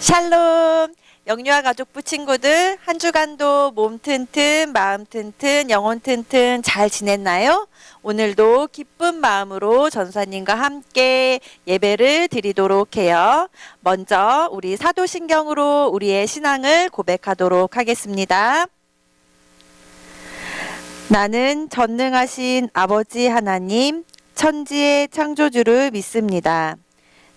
샬롬! 영유아 가족부 친구들 한 주간도 몸 튼튼 마음 튼튼 영혼 튼튼 잘 지냈나요? 오늘도 기쁜 마음으로 전사님과 함께 예배를 드리도록 해요. 먼저 우리 사도신경으로 우리의 신앙을 고백하도록 하겠습니다. 나는 전능하신 아버지 하나님, 천지의 창조주를 믿습니다.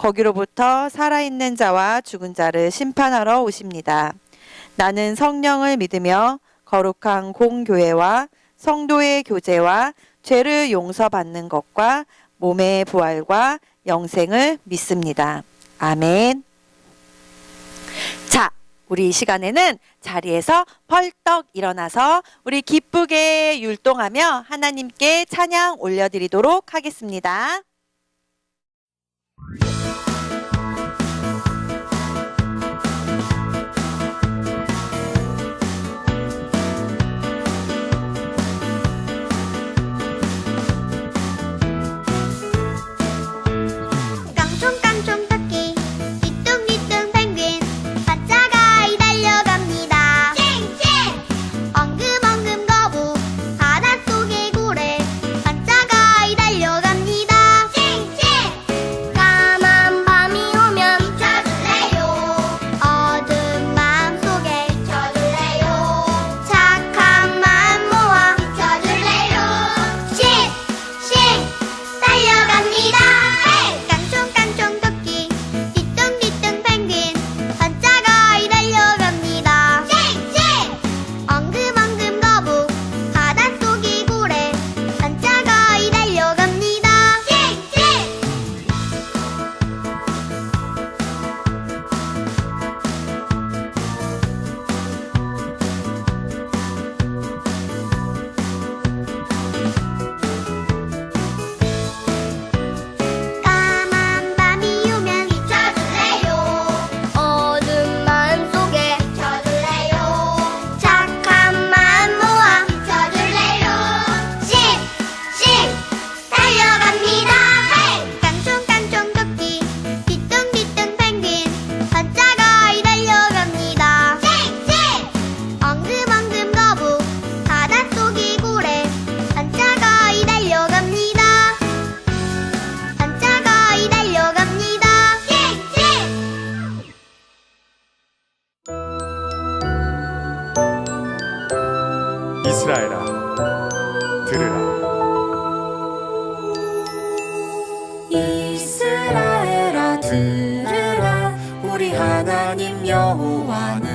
거기로부터 살아있는 자와 죽은 자를 심판하러 오십니다. 나는 성령을 믿으며 거룩한 공교회와 성도의 교제와 죄를 용서받는 것과 몸의 부활과 영생을 믿습니다. 아멘. 자, 우리 이 시간에는 자리에서 펄떡 일어나서 우리 기쁘게 율동하며 하나님께 찬양 올려드리도록 하겠습니다. 이스라엘아 들으라. 이스라엘아 들으라. 우리 하나님 여호와는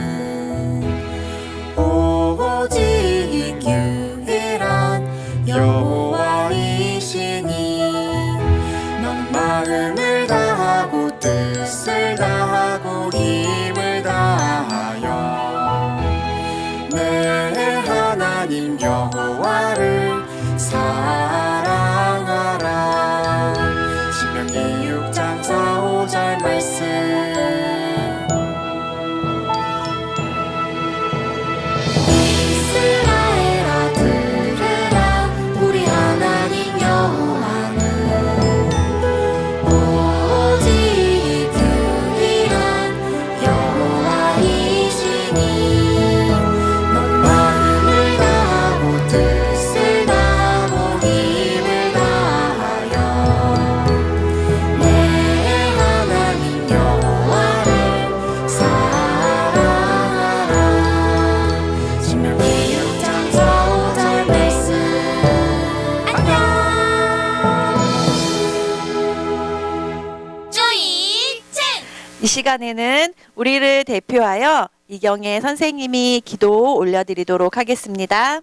이 시간에는 우리를 대표하여 이경혜 선생님이 기도 올려드리도록 하겠습니다.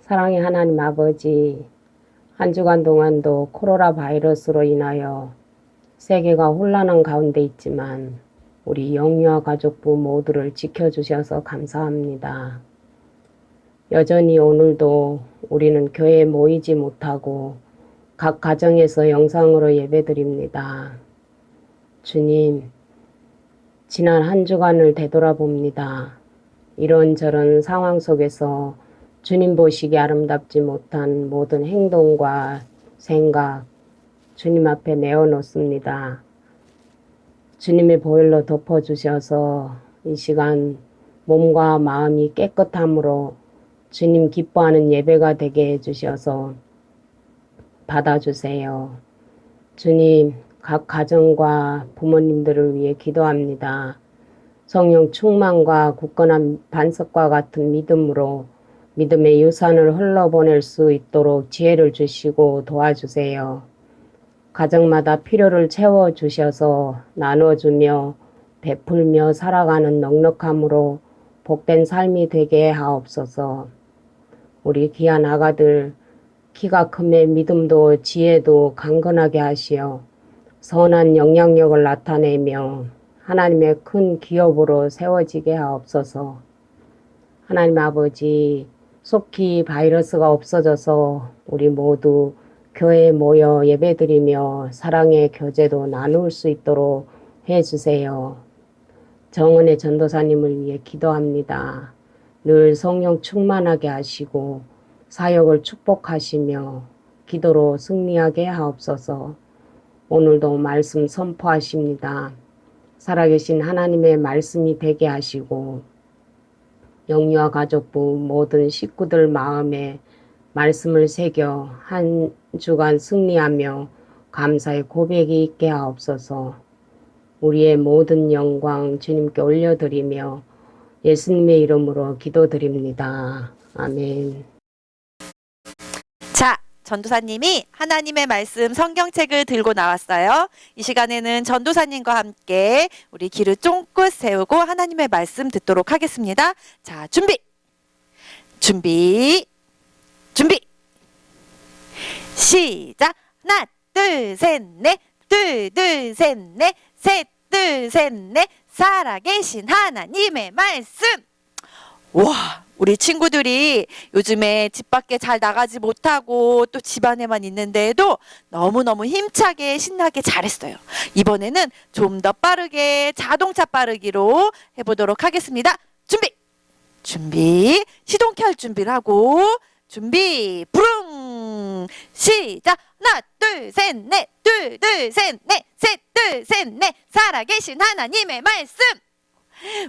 사랑의 하나님 아버지, 한 주간 동안도 코로나 바이러스로 인하여 세계가 혼란한 가운데 있지만 우리 영유아 가족부 모두를 지켜주셔서 감사합니다. 여전히 오늘도 우리는 교회에 모이지 못하고 각 가정에서 영상으로 예배드립니다. 주님, 지난 한 주간을 되돌아봅니다. 이런저런 상황 속에서 주님 보시기 아름답지 못한 모든 행동과 생각, 주님 앞에 내어놓습니다. 주님의 보혈로 덮어주셔서 이 시간 몸과 마음이 깨끗함으로 주님 기뻐하는 예배가 되게 해주셔서 받아주세요. 주님, 각 가정과 부모님들을 위해 기도합니다. 성령 충만과 굳건한 반석과 같은 믿음으로 믿음의 유산을 흘러보낼 수 있도록 지혜를 주시고 도와주세요. 가정마다 필요를 채워주셔서 나눠주며 베풀며 살아가는 넉넉함으로 복된 삶이 되게 하옵소서. 우리 귀한 아가들 키가 크매 믿음도 지혜도 강건하게 하시어 선한 영향력을 나타내며 하나님의 큰 기업으로 세워지게 하옵소서. 하나님 아버지, 속히 바이러스가 없어져서 우리 모두 교회에 모여 예배드리며 사랑의 교제도 나눌 수 있도록 해주세요. 정은의 전도사님을 위해 기도합니다. 늘 성령 충만하게 하시고 사역을 축복하시며 기도로 승리하게 하옵소서. 오늘도 말씀 선포하십니다. 살아계신 하나님의 말씀이 되게 하시고 영유아 가족부 모든 식구들 마음에 말씀을 새겨 한 주간 승리하며 감사의 고백이 있게 하옵소서. 우리의 모든 영광 주님께 올려드리며 예수님의 이름으로 기도드립니다. 아멘. 자, 전도사님이 하나님의 말씀 성경책을 들고 나왔어요. 이 시간에는 전도사님과 함께 우리 귀를 쫑긋 세우고 하나님의 말씀 듣도록 하겠습니다. 자, 준비! 준비! 준비! 시작! 하나, 둘, 셋, 넷! 둘, 둘, 셋, 넷! 셋, 둘, 셋, 넷! 살아계신 하나님의 말씀! 와, 우리 친구들이 요즘에 집 밖에 잘 나가지 못하고 또 집안에만 있는데도 너무너무 힘차게 신나게 잘했어요. 이번에는 좀 더 빠르게 자동차 빠르기로 해보도록 하겠습니다. 준비! 준비! 시동 켤 준비를 하고 준비! 부릉! 시작! 하나, 둘, 셋, 넷! 둘, 둘, 셋, 넷! 셋, 둘, 셋, 넷! 살아계신 하나님의 말씀!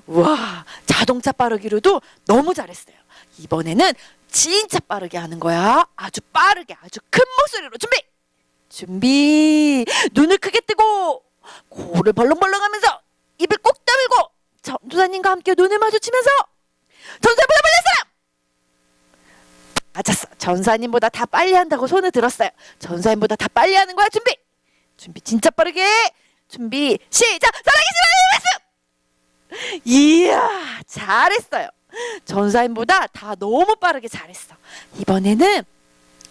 와 자동차 빠르기로도 너무 잘했어요. 이번에는 진짜 빠르게 하는 거야. 아주 빠르게 아주 큰 목소리로 준비. 준비. 눈을 크게 뜨고 코를 벌렁벌렁 하면서 입을 꼭 다물고 전도사님과 함께 눈을 마주치면서 전사님보다 빨리 한 사람. 맞았어. 전사님보다 다 빨리 한다고 손을 들었어요. 전사님보다 다 빨리 하는 거야. 준비. 준비 진짜 빠르게. 준비 시작. 하나님의 말씀. 이야, 잘했어요. 전사님보다 다 너무 빠르게 잘했어. 이번에는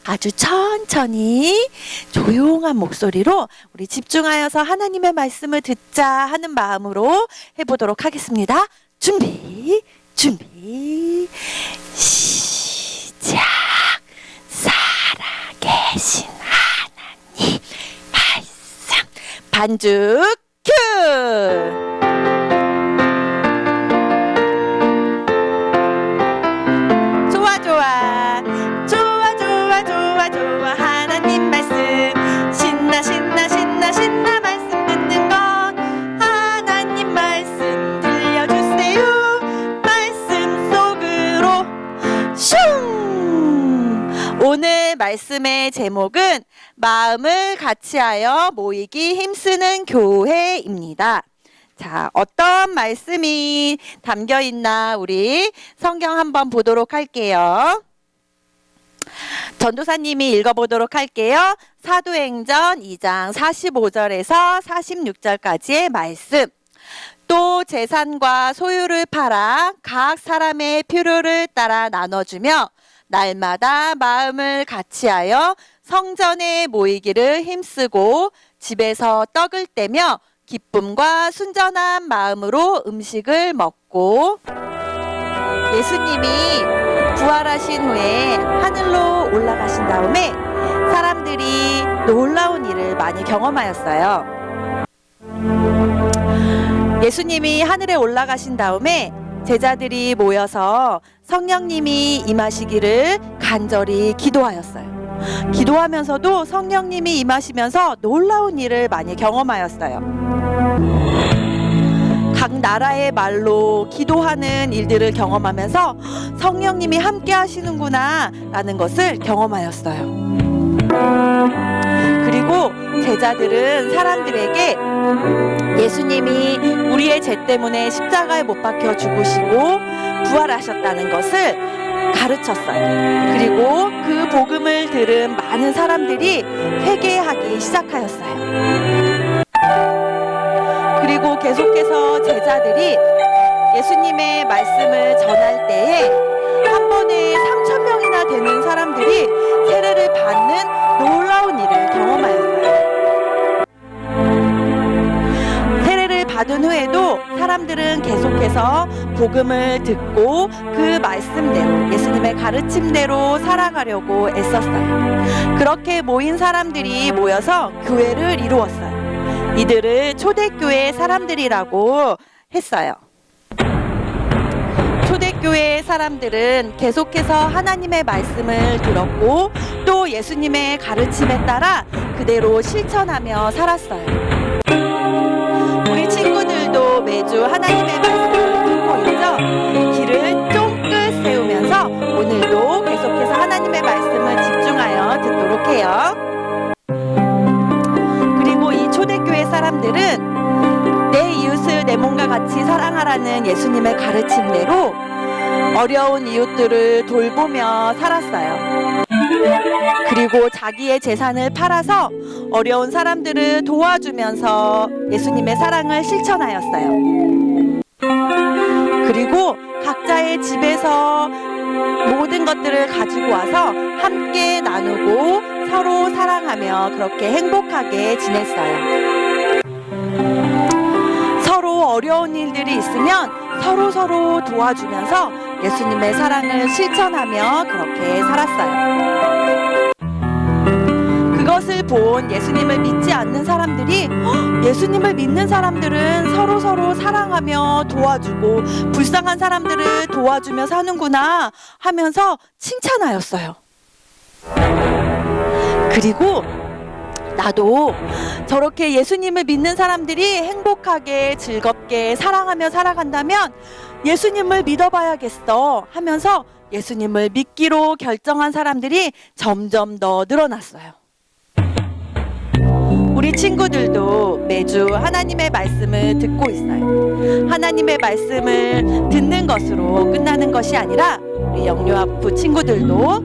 아주 천천히 조용한 목소리로 우리 집중하여서 하나님의 말씀을 듣자 하는 마음으로 해보도록 하겠습니다. 준비, 준비, 시작. 살아계신 하나님 말씀. 반죽 큐! 말씀의 제목은 마음을 같이하여 모이기 힘쓰는 교회입니다. 자, 어떤 말씀이 담겨 있나 우리 성경 한번 보도록 할게요. 전도사님이 읽어보도록 할게요. 사도행전 2장 45절에서 46절까지의 말씀. 또 재산과 소유를 팔아 각 사람의 필요를 따라 나눠주며 날마다 마음을 같이하여 성전에 모이기를 힘쓰고 집에서 떡을 떼며 기쁨과 순전한 마음으로 음식을 먹고 예수님이 부활하신 후에 하늘로 올라가신 다음에 사람들이 놀라운 일을 많이 경험하였어요. 예수님이 하늘에 올라가신 다음에 제자들이 모여서 성령님이 임하시기를 간절히 기도하였어요. 기도하면서도 성령님이 임하시면서 놀라운 일을 많이 경험하였어요. 각 나라의 말로 기도하는 일들을 경험하면서 성령님이 함께 하시는구나 라는 것을 경험하였어요. 그리고 제자들은 사람들에게 예수님이 우리의 죄 때문에 십자가에 못 박혀 죽으시고 부활하셨다는 것을 가르쳤어요. 그리고 그 복음을 들은 많은 사람들이 회개하기 시작하였어요. 그리고 계속해서 제자들이 예수님의 말씀을 전할 때에 한 번에 3천 명이나 되는 사람들이 세례를 받는 놀라운 일을 경험하였어요. 받은 후에도 사람들은 계속해서 복음을 듣고 그 말씀대로 예수님의 가르침대로 살아가려고 애썼어요. 그렇게 모인 사람들이 모여서 교회를 이루었어요. 이들을 초대교회 사람들이라고 했어요. 초대교회 사람들은 계속해서 하나님의 말씀을 들었고 또 예수님의 가르침에 따라 그대로 실천하며 살았어요. 매주 하나님의 말씀을 듣고 있죠? 길을 쫑긋 세우면서 오늘도 계속해서 하나님의 말씀을 집중하여 듣도록 해요. 그리고 이 초대교회 사람들은 내 이웃을 내 몸과 같이 사랑하라는 예수님의 가르침대로 어려운 이웃들을 돌보며 살았어요. 그리고 자기의 재산을 팔아서 어려운 사람들을 도와주면서 예수님의 사랑을 실천하였어요. 그리고 각자의 집에서 모든 것들을 가지고 와서 함께 나누고 서로 사랑하며 그렇게 행복하게 지냈어요. 서로 어려운 일들이 있으면 서로 서로 도와주면서 예수님의 사랑을 실천하며 그렇게 살았어요. 그것을 본 예수님을 믿지 않는 사람들이 "헉, 예수님을 믿는 사람들은 서로 서로 사랑하며 도와주고 불쌍한 사람들을 도와주며 사는구나 하면서 칭찬하였어요. 그리고 나도 저렇게 예수님을 믿는 사람들이 행복하게 즐겁게 사랑하며 살아간다면 예수님을 믿어봐야겠어 하면서 예수님을 믿기로 결정한 사람들이 점점 더 늘어났어요. 우리 친구들도 매주 하나님의 말씀을 듣고 있어요. 하나님의 말씀을 듣는 것으로 끝나는 것이 아니라 우리 영유아부 친구들도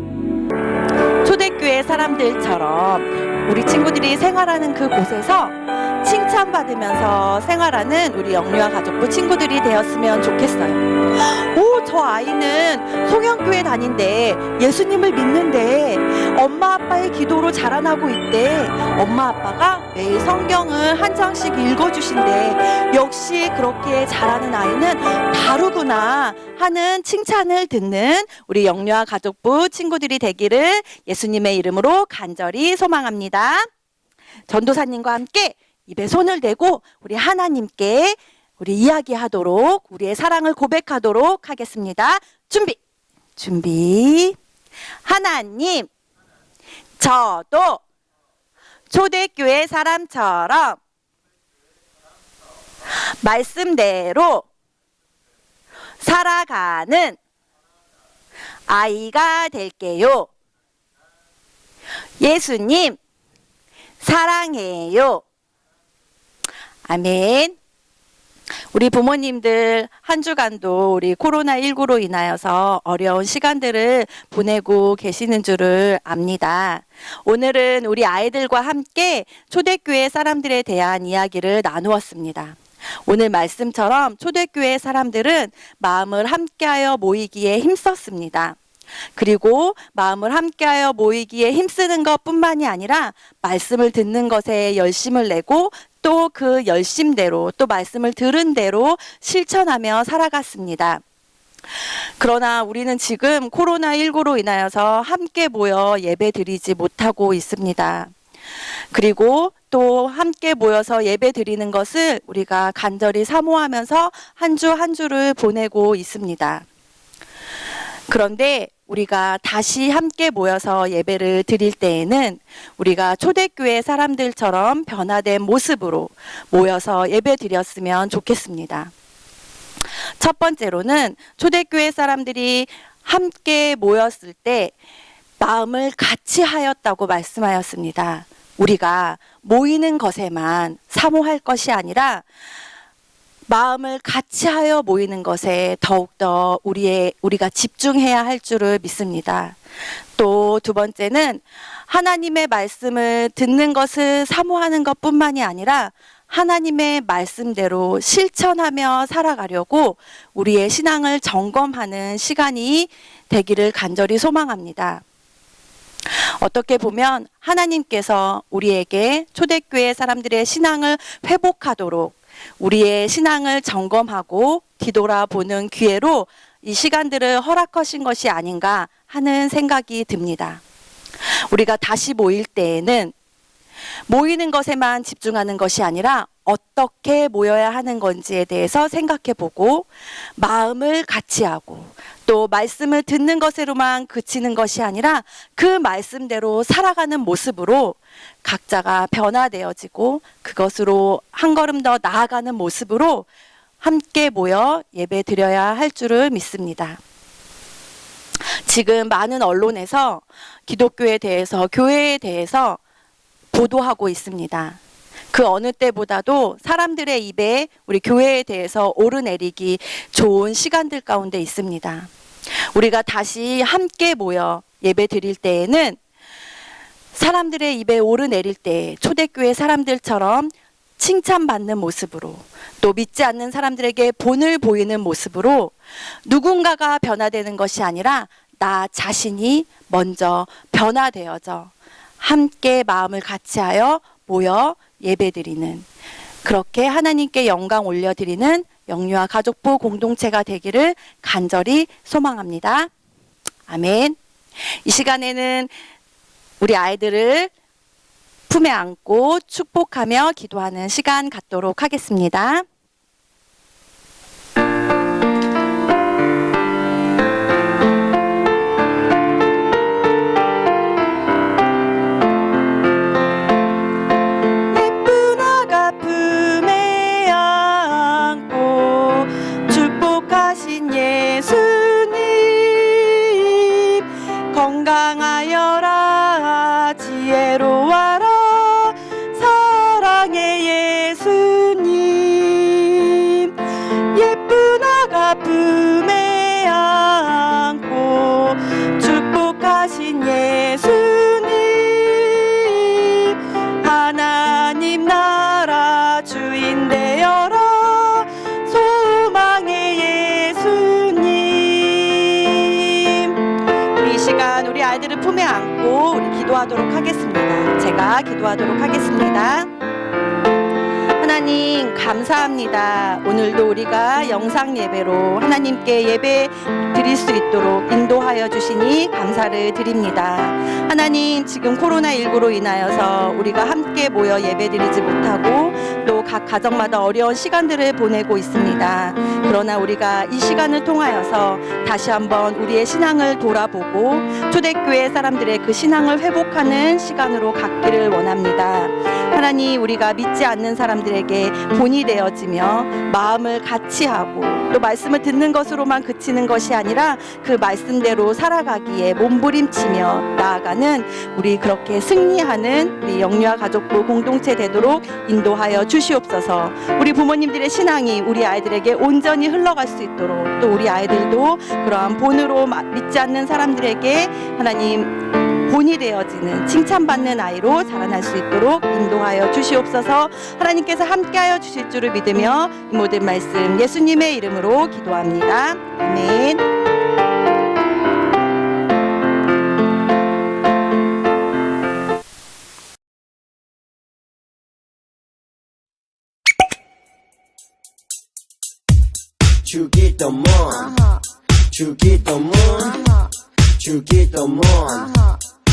초대교회 사람들처럼 우리 친구들이 생활하는 그 곳에서 칭찬받으면서 생활하는 우리 영유아 가족부 친구들이 되었으면 좋겠어요. 오, 저 아이는 송영교회 다닌대. 예수님을 믿는데 엄마 아빠의 기도로 자라나고 있대. 엄마 아빠가 매일 성경을 한 장씩 읽어주신대. 역시 그렇게 자라는 아이는 다르구나 하는 칭찬을 듣는 우리 영유아 가족부 친구들이 되기를 예수님의 이름으로 간절히 소망합니다. 전도사님과 함께 입에 손을 대고 우리 하나님께 우리 이야기하도록 우리의 사랑을 고백하도록 하겠습니다. 준비. 준비. 하나님. 저도 초대교회 사람처럼 말씀대로 살아가는 아이가 될게요. 예수님, 사랑해요. 아멘. 우리 부모님들 한 주간도 우리 코로나19로 인하여서 어려운 시간들을 보내고 계시는 줄을 압니다. 오늘은 우리 아이들과 함께 초대교회 사람들에 대한 이야기를 나누었습니다. 오늘 말씀처럼 초대교회 사람들은 마음을 함께하여 모이기에 힘썼습니다. 그리고 마음을 함께하여 모이기에 힘쓰는 것 뿐만이 아니라 말씀을 듣는 것에 열심을 내고 또 그 열심대로 또 말씀을 들은 대로 실천하며 살아갔습니다. 그러나 우리는 지금 코로나19로 인하여서 함께 모여 예배 드리지 못하고 있습니다. 그리고 또 함께 모여서 예배 드리는 것을 우리가 간절히 사모하면서 한 주한 주를 보내고 있습니다. 그런데 우리가 다시 함께 모여서 예배를 드릴 때에는 우리가 초대교회 사람들처럼 변화된 모습으로 모여서 예배 드렸으면 좋겠습니다. 첫 번째로는 초대교회 사람들이 함께 모였을 때 마음을 같이 하였다고 말씀하였습니다. 우리가 모이는 것에만 사모할 것이 아니라 마음을 같이 하여 모이는 것에 더욱더 우리의 우리가 집중해야 할 줄을 믿습니다. 또 두 번째는 하나님의 말씀을 듣는 것을 사모하는 것 뿐만이 아니라 하나님의 말씀대로 실천하며 살아가려고 우리의 신앙을 점검하는 시간이 되기를 간절히 소망합니다. 어떻게 보면 하나님께서 우리에게 초대교회 사람들의 신앙을 회복하도록 우리의 신앙을 점검하고 뒤돌아보는 기회로 이 시간들을 허락하신 것이 아닌가 하는 생각이 듭니다. 우리가 다시 모일 때에는 모이는 것에만 집중하는 것이 아니라 어떻게 모여야 하는 건지에 대해서 생각해 보고 마음을 같이 하고 또 말씀을 듣는 것으로만 그치는 것이 아니라 그 말씀대로 살아가는 모습으로 각자가 변화되어지고 그것으로 한 걸음 더 나아가는 모습으로 함께 모여 예배 드려야 할 줄을 믿습니다. 지금 많은 언론에서 기독교에 대해서 교회에 대해서 보도하고 있습니다. 그 어느 때보다도 사람들의 입에 우리 교회에 대해서 오르내리기 좋은 시간들 가운데 있습니다. 우리가 다시 함께 모여 예배 드릴 때에는 사람들의 입에 오르내릴 때 초대교회 사람들처럼 칭찬받는 모습으로 또 믿지 않는 사람들에게 본을 보이는 모습으로 누군가가 변화되는 것이 아니라 나 자신이 먼저 변화되어져 함께 마음을 같이하여 모여 예배드리는 그렇게 하나님께 영광 올려드리는 영유아 가족부 공동체가 되기를 간절히 소망합니다. 아멘. 이 시간에는 우리 아이들을 품에 안고 축복하며 기도하는 시간 갖도록 하겠습니다. 기도하도록 하겠습니다. 하나님 감사합니다. 오늘도 우리가 영상 예배로 하나님께 예배 드릴 수 있도록 인도하여 주시니 감사를 드립니다. 하나님 지금 코로나19로 인하여서 우리가 함께 모여 예배 드리지 못하고 또 각 가정마다 어려운 시간들을 보내고 있습니다. 그러나 우리가 이 시간을 통하여서 다시 한번 우리의 신앙을 돌아보고 초대교회 사람들의 그 신앙을 회복하는 시간으로 갖기를 원합니다. 하나님 우리가 믿지 않는 사람들에게 본이 되어지며 마음을 같이 하고 또 말씀을 듣는 것으로만 그치는 것이 아니라 그 말씀대로 살아가기에 몸부림치며 나아가는 우리 그렇게 승리하는 우리 영유아 가족부 공동체 되도록 인도하여 주시옵소서. 우리 부모님들의 신앙이 우리 아이들에게 온전히 흘러갈 수 있도록 또 우리 아이들도 그러한 본으로 마- 믿지 않는 사람들에게 하나님 본이 되어지는 칭찬받는 아이로 자라날 수 있도록 인도하여 주시옵소서 하나님께서 함께하여 주실 줄을 믿으며 이 모든 말씀 예수님의 이름으로 기도합니다. 아멘. You get the more.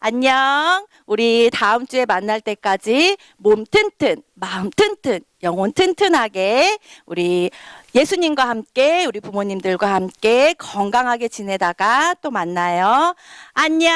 안녕. 우리 다음 주에 만날 때까지 몸 튼튼, 마음 튼튼, 영혼 튼튼하게 우리 예수님과 함께 우리 부모님들과 함께 건강하게 지내다가 또 만나요. 안녕.